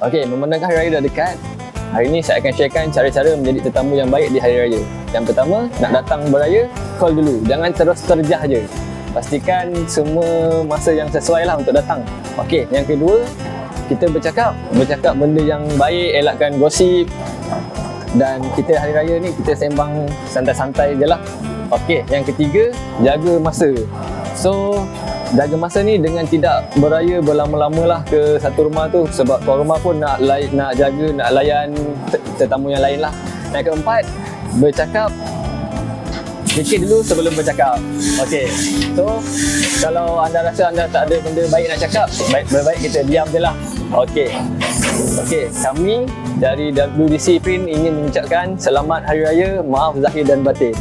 Okey, memandangkan Hari Raya dah dekat, hari ini saya akan sharekan cara-cara menjadi tetamu yang baik di Hari Raya. Yang pertama, nak datang beraya, call dulu. Jangan terus terjah je. Pastikan semua masa yang sesuai lah untuk datang. Okey, yang kedua, kita bercakap. Bercakap benda yang baik, elakkan gosip. Dan kita Hari Raya ni, kita sembang santai-santai je lah. Okey, yang ketiga, jaga masa. So, jaga masa ni dengan tidak beraya berlama-lama lah ke satu rumah tu. Sebab tuan rumah pun nak lay- nak jaga nak layan te- tetamu yang lain lah. Yang keempat bercakap. Fikir dulu sebelum bercakap. Okey, so kalau anda rasa anda tak ada benda baik nak cakap baik, baik kita diam je lah. Okey, Okey, kami dari WDC Print ingin mengucapkan selamat Hari Raya, maaf zahir dan batin